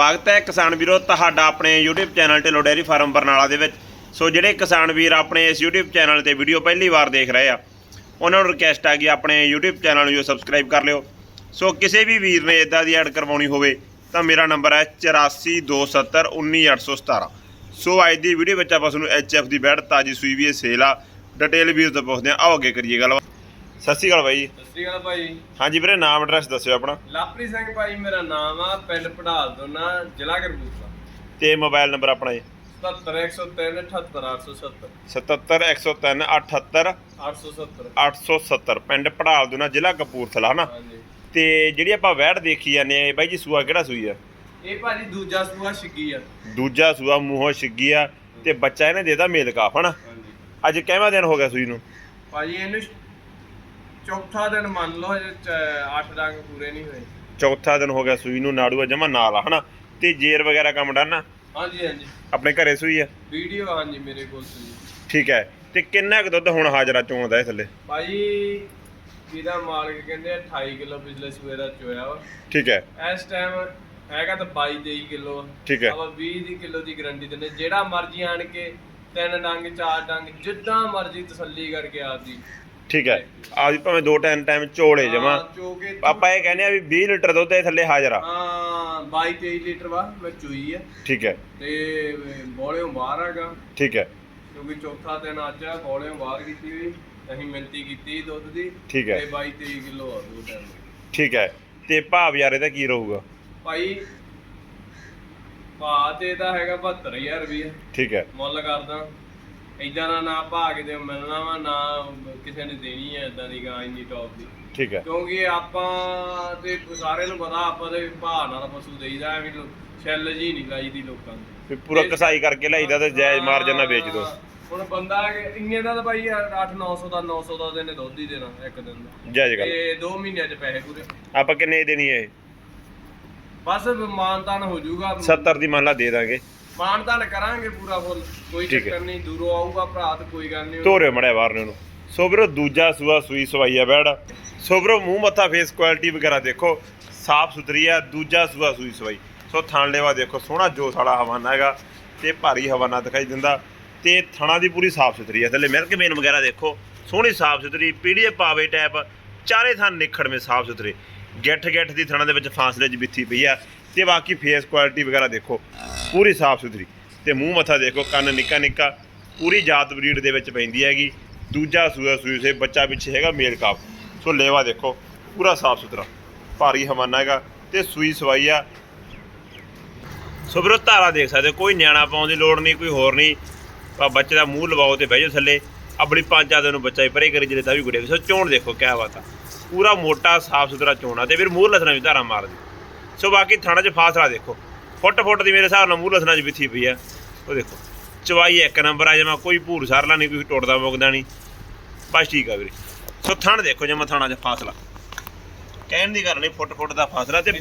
ਸਵਾਗਤ ਹੈ ਕਿਸਾਨ ਵੀਰੋ ਤੁਹਾਡਾ ਆਪਣੇ YouTube channel Dhillon dairy farm Barnala ਦੇ ਵਿੱਚ। ਸੋ ਜਿਹੜੇ ਕਿਸਾਨ ਵੀਰ ਆਪਣੇ ਇਸ YouTube ਚੈਨਲ ਤੇ ਵੀਡੀਓ ਪਹਿਲੀ ਵਾਰ ਦੇਖ ਰਹੇ ਆ, ਉਹਨਾਂ ਨੂੰ ਰਿਕਵੈਸਟ ਆ ਕਿ ਆਪਣੇ YouTube ਚੈਨਲ ਨੂੰ ਜੋ ਸਬਸਕ੍ਰਾਈਬ ਕਰ ਲਿਓ। ਸੋ ਕਿਸੇ ਵੀ ਵੀਰ ਨੇ ਇਦਾਂ ਦੀ ਐਡ ਕਰਵਾਉਣੀ ਹੋਵੇ, ਤਾਂ ਮੇਰਾ ਨੰਬਰ ਹੈ 8427191817 ਸੋ ਅੱਜ ਦੀ ਵੀਡੀਓ ਵਿੱਚ ਆਪਾਂ ਤੁਹਾਨੂੰ HF ਦੀ ਬੈਡ ਤਾਜੀ ਸੂਈ ਵੀ ਇਹ ਸੇਲ ਆ। ਡਿਟੇਲ ਵੀਰ ਤੋਂ ਪੁੱਛਦੇ ਆ। ਆਓ ਅੱਗੇ ਕਰੀਏ ਗੱਲ ਸਤਿ ਸ਼੍ਰੀ ਅਕਾਲ ਬਾਈ ਜੀ। ਸ਼੍ਰੀ ਅਕਾਲ ਭਾਈ। ਹਾਂਜੀ ਵੀਰੇ ਨਾਮ ਐਡਰੈਸ ਦੱਸਿਓ ਆਪਣਾ। ਲਾਪਰੀ ਸਿੰਘ ਭਾਈ ਮੇਰਾ ਨਾਮ ਆ ਪਿੰਡ ਪੜਾਲ ਦੋਨਾ ਜ਼ਿਲ੍ਹਾ ਕਰਬੂਤਲਾ ਤੇ ਮੋਬਾਈਲ ਨੰਬਰ ਆਪਣਾ ਜੀ। 77103 78870 77103 78 870 870 ਪਿੰਡ ਪੜਾਲ ਦੁਨਾ ਜ਼ਿਲ੍ਹਾ ਕਪੂਰਥਲਾ ਹਨਾ? ਹਾਂਜੀ। ਤੇ ਜਿਹੜੀ ਆਪਾਂ ਵੈੜ ਦੇਖੀ ਜਾਂਦੇ ਆ ਬਾਈ ਜੀ ਸੂਆ ਕਿਹੜਾ ਸੂਈ ਆ? ਇਹ ਭਾਜੀ ਦੂਜਾ ਸੂਆ ਛਿੱਗੀ ਆ। ਦੂਜਾ ਸੂਆ ਮੂੰਹੋਂ ਛਿੱਗੀ ਆ ਤੇ ਬੱਚਾ ਇਹਨੇ ਦੇਦਾ ਮੇਲ ਕਾਫ ਹਨਾ? ਹਾਂਜੀ। ਅੱਜ ਕਿੰਨਾ ਦਿਨ ਹੋ ਗਿਆ ਸੂਈ ਨੂੰ? ਭਾਜੀ ਇਹਨੂੰ ਚੌਥਾ ਦਿਨ ਮੰਨ ਲਓ ਜੇ 8 ਡੰਗ ਪੂਰੇ ਨਹੀਂ ਹੋਏ। ਚੌਥਾ ਦਿਨ ਹੋ ਗਿਆ ਸੂਈ ਨੂੰ ਨਾੜੂਆ ਜਮਾ ਨਾਲ ਆ ਹਨਾ? ਤੇ ਜੇਰ ਵਗੈਰਾ ਕੰਮ ਡਨ ਆ ਹਾਂਜੀ ਹਾਂਜੀ। ਆਪਣੇ ਘਰੇ ਸੂਈ ਆ? ਵੀਡੀਓ ਹਾਂਜੀ ਮੇਰੇ ਕੋਲ ਸੀ ਠੀਕ ਹੈ। ਤੇ ਕਿੰਨਾ ਕੁ ਦੁੱਧ ਹੁਣ ਹਾਜ਼ਰਾ ਚੋਂਦਾ ਇਹ ਥੱਲੇ? ਭਾਜੀ ਇਹਦਾ ਮਾਲਕ ਕਹਿੰਦੇ ਆ 28 ਕਿਲੋ ਪਿਛਲੇ ਦਾ ਚੋਇਆ ਵਾ। ਠੀਕ ਹੈ। ਇਸ ਟਾਈਮ ਹੈਗਾ ਤਾਂ 22 23 ਕਿਲੋ ਠੀਕ ਹੈ। ਆਪਾਂ 20 ਦੀ ਕਿਲੋ ਦੀ ਗਰੰਟੀ ਦਿੰਦੇ ਜਿਹੜਾ ਮਰਜ਼ੀ ਆਣ ਕੇ ਤਿੰਨ ਡੰਗ ਚਾਰ ਡੰਗ ਜਿੱਦਾਂ ਮਰਜ਼ੀ ਤਸੱਲੀ ਕਰਕੇ ਆਪਦੀ ਠੀਕ ਹੈ। ਆ ਵੀ ਭਾਵੇਂ ਦੋ ਟਾਈਮ ਟਾਈਮ ਚੋਲੇ ਜਮਾ। ਹਾਂ, ਚੋ ਕੇ ਆਪਾਂ ਇਹ ਕਹਿੰਦੇ ਆ ਵੀ 20 ਲੀਟਰ ਦੁੱਧ ਇਹ ਥੱਲੇ ਹਾਜ਼ਰ ਆ। ਹਾਂ 22 23 ਲੀਟਰ ਵਾ ਮੈਂ ਚੋਈ ਆ। ਠੀਕ ਹੈ। ਤੇ ਬੋਲਿਓ ਬਾਹਰ ਹੈਗਾ। ਠੀਕ ਹੈ। ਕਿਉਂਕਿ ਚੌਥਾ ਦਿਨ ਅੱਜ ਆ ਬੋਲਿਓ ਬਾਹਰ ਕੀਤੀ ਹੋਈ। ਅਸੀਂ ਮਿਹਨਤੀ ਕੀਤੀ ਦੁੱਧ ਦੀ। ਠੀਕ ਹੈ। ਤੇ 22 23 ਕਿਲੋ ਆ ਦੋ ਟਾਈਮ ਠੀਕ ਹੈ। ਤੇ ਭਾਵ ਯਾਰ ਇਹਦਾ ਕੀ ਰਹੂਗਾ? ਭਾਈ ਭਾਅ ਤੇ ਇਹਦਾ ਹੈਗਾ 72000 ਰੁਪਏ ਠੀਕ ਹੈ। ਮੁੱਲ ਕਰਦਾ। ਇਦਾਂ ਦਾ ਨਾ ਭਾਅ ਕਿਤੇ ਮਿਲਣਾ ਵਾ ਨਾ ਕਿਸੇ ਨੇ ਦੇਣੀ ਹੈ ਇਦਾਂ ਦੀ ਗਾਂ ਇੰਨੀ ਟੌਪ ਦੀ। ਠੀਕ ਹੈ। ਕਿਉਂਕਿ ਆਪਾਂ ਤੇ ਸਾਰਿਆਂ ਨੂੰ ਪਤਾ ਆਪਾਂ ਦੇ ਭਾਅ ਨਾਲ ਪਸ਼ੂ ਦੇਈਦਾ ਐਵੇਂ ਛਿੱਲ ਜੀ ਨਹੀਂ ਲਾਈਦੀ ਲੋਕਾਂ ਨੂੰ ਵੀ ਪੂਰਾ ਕਸਾਈ ਕਰਕੇ ਲਈਦਾ ਤੇ ਜਾਇਜ਼ ਮਾਰਜਨ ਨਾਲ ਵੇਚ ਦੋ। ਹੁਣ ਬੰਦਾ ਇੰਨੇ ਦਾ ਤਾਂ ਭਾਈ 8 900 ਦਾ 900 ਦਾ ਦਿਨ ਦੁੱਧ ਹੀ ਦੇਣਾ ਇੱਕ ਦਿਨ ਦਾ। ਜਾਇਜ਼ ਗੱਲ। ਤੇ 2 ਮਹੀਨਿਆਂ ਚ ਪੈਸੇ ਪੂਰੇ। ਆਪਾਂ ਕਿੰਨੇ ਦੀ ਦੇਣੀ ਹੈ ਬਸ ਮਾਨਤਾਨ ਹੋ ਜਾਊਗਾ। 70 ਦੀ ਮੰਨ ਲਾ ਦੇ ਦਾਂਗੇ। ਮਾਨਤਾਨ ਕਰਾਂਗੇ ਪੂਰਾ ਫੁੱਲ ਕੋਈ ਠੀਕ ਹੈ। ਚੱਕਰ ਨਹੀਂ ਦੂਰੋਂ ਆਊਗਾ ਭਰਾ ਤੇ ਕੋਈ ਗੱਲ ਨਹੀਂ। ਧੋਰੇ ਮੜਿਆ ਬਾਹਰ ਨੇ ਉਹਨੂੰ ਸੋ ਵੀਰੋ ਦੂਜਾ ਸੂਆ ਸੂਈ ਸਵਾਈ ਆ ਬੈੜ। ਸੋ ਵੀਰੋ ਮੂੰਹ ਮੱਥਾ ਫੇਸ ਕੁਆਲਿਟੀ ਵਗੈਰਾ ਦੇਖੋ। ਸਾਫ਼ ਸੁਥਰੀ ਆ ਦੂਜਾ ਸੂਆ ਸੂਈ ਸਵਾਈ। ਸੋ ਥਣ ਲੈਵਾ ਦੇਖੋ ਸੋਹਣਾ ਜੋਸ ਵਾਲਾ ਹਵਾਨਾ ਹੈਗਾ ਤੇ ਭਾਰੀ ਹਵਾਨਾ ਦਿਖਾਈ ਦਿੰਦਾ ਤੇ ਥਣਾ ਦੀ ਪੂਰੀ ਸਾਫ਼ ਸੁਥਰੀ ਆ। ਥੱਲੇ ਮਿਲਕ ਮੇਨ ਵਗੈਰਾ ਦੇਖੋ ਸੋਹਣੀ ਸਾਫ਼ ਸੁਥਰੀ ਪੀੜੀਏ ਪਾਵੇ ਟੈਪ ਚਾਰੇ ਥਣ ਨਿਖੜਵੇਂ ਸਾਫ਼ ਸੁਥਰੇ। ਗਿੱਠ ਗਿੱਠ ਦੀ ਥਣਾ ਦੇ ਵਿੱਚ ਫਾਸਲੇ 'ਚ ਬਿੱਥੀ ਪਈ ਆ ਤੇ ਬਾਕੀ ਫੇਸ ਕੁਆਲਿਟੀ ਵਗੈਰਾ ਦੇਖੋ। ਪੂਰੀ ਸਾਫ਼ ਸੁਥਰੀ ਤੇ ਮੂੰਹ ਮੱਥਾ ਦੇਖੋ ਕੰਨ ਨਿੱਕਾ ਨਿੱਕਾ ਪੂਰੀ ਜਾਤ ਬਰੀਡ ਦੇ ਵਿੱਚ ਪੈਂਦੀ ਹੈਗੀ। ਦੂਜਾ ਸੂਆ ਸੂਈ ਸੇ ਬੱਚਾ ਪਿੱਛੇ ਹੈਗਾ ਮੇਲ ਕਾਪ। ਸੋ ਲੇਵਾ ਦੇਖੋ ਪੂਰਾ ਸਾਫ਼ ਸੁਥਰਾ ਭਾਰੀ ਹਵਾਨਾ ਹੈਗਾ ਤੇ ਸੂਈ ਸਵਾਈ ਆ। ਸੋ ਵੀਰੋ ਧਾਰਾ ਦੇਖ ਸਕਦੇ ਹੋ, ਕੋਈ ਨਿਆਣਾ ਪਾਉਣ ਦੀ ਲੋੜ ਨਹੀਂ ਕੋਈ ਹੋਰ ਨਹੀਂ। ਆ ਬੱਚੇ ਦਾ ਮੂੰਹ ਲਵਾਓ ਤੇ ਬਹਿ ਜਾਓ ਥੱਲੇ। ਆਪਣੀ ਪੰਜ ਦਿਨ ਨੂੰ ਬੱਚਾ ਹੀ ਪਰੇ ਕਰੀ ਜਿਹੜੇ ਤਾਂ ਵੀ ਗੁੜੇ। ਸੋ ਚੋਣ ਦੇਖੋ ਕਿਆ ਬਾਤ ਆ। ਪੂਰਾ ਮੋਟਾ ਸਾਫ਼ ਸੁਥਰਾ ਚੋਣਾ ਤੇ ਫਿਰ ਮੂੰਹ ਲਸਣਾ ਵੀ ਧਾਰਾ ਮਾਰਦੀ। ਸੋ ਬਾਕੀ ਥਾਣਾ 'ਚ ਫਾਸਲਾ ਦੇਖੋ। ਫੁੱਟ ਫੁੱਟ ਦੀ ਮੇਰੇ ਹਿਸਾਬ ਨਾਲ ਮੂੰਹ ਲਸਣਾ 'ਚ ਬਿੱਥੀ ਪਈ ਆ। ਉਹ ਦੇਖੋ ਚਵਾਈ ਇੱਕ ਨੰਬਰ ਆ ਜਮਾ ਕੋਈ ਭੂਰ ਸਰਲਾ ਨਹੀਂ ਕੋਈ ਟੁੱਟਦਾ ਮੁੱਕਦਾ ਨਹੀਂ। ਬਸ ਠੀਕ ਆ ਵੀਰੇ। ਸੋ ਥਣ ਦੇਖੋ ਜਮਾ ਥਾਣਾ 'ਚ ਫਾਸਲਾ। ਕਹਿਣ ਦੀ ਗੱਲ ਨਹੀਂ ਫੁੱਟ ਫੁੱਟ ਦਾ ਫਾਸਲਾ ਤੇ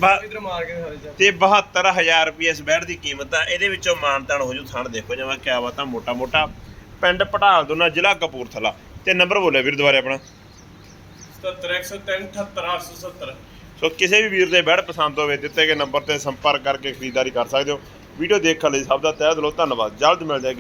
ਤੇ 72000 ਰੁਪਏ ਇਸ ਬੈਡ ਦੀ ਕੀਮਤ ਆ। ਇਹਦੇ ਵਿੱਚੋਂ ਮਾਨਤਾਨ ਹੋ ਜੂ ਥਣ ਦੇਖੋ ਜਿਵੇਂ ਕਿਆ ਬਾਤਾਂ ਮੋਟਾ ਮੋਟਾ ਪਿੰਡ ਪਟਾਲ ਦੋਨਾ ਜ਼ਿਲ੍ਹਾ ਕਪੂਰਥਲਾ। ਤੇ ਨੰਬਰ ਬੋਲੇ ਵੀਰ ਦੁਬਾਰੇ ਆਪਣਾ। 70103 78870 ਸੋ ਕਿਸੇ ਵੀ ਵੀਰ ਦੇ ਬੈਡ ਪਸੰਦ ਹੋਵੇ, ਦਿੱਤੇ ਗਏ ਨੰਬਰ ਤੇ ਸੰਪਰਕ ਕਰਕੇ ਖਰੀਦਦਾਰੀ ਕਰ ਸਕਦੇ ਹੋ। ਵੀਡੀਓ ਦੇਖਣ ਲਈ ਸਭ ਦਾ ਤਹਿ ਦਿਲੋਂ ਧੰਨਵਾਦ। ਜਲਦ ਮਿਲ ਜਾਏਗੀ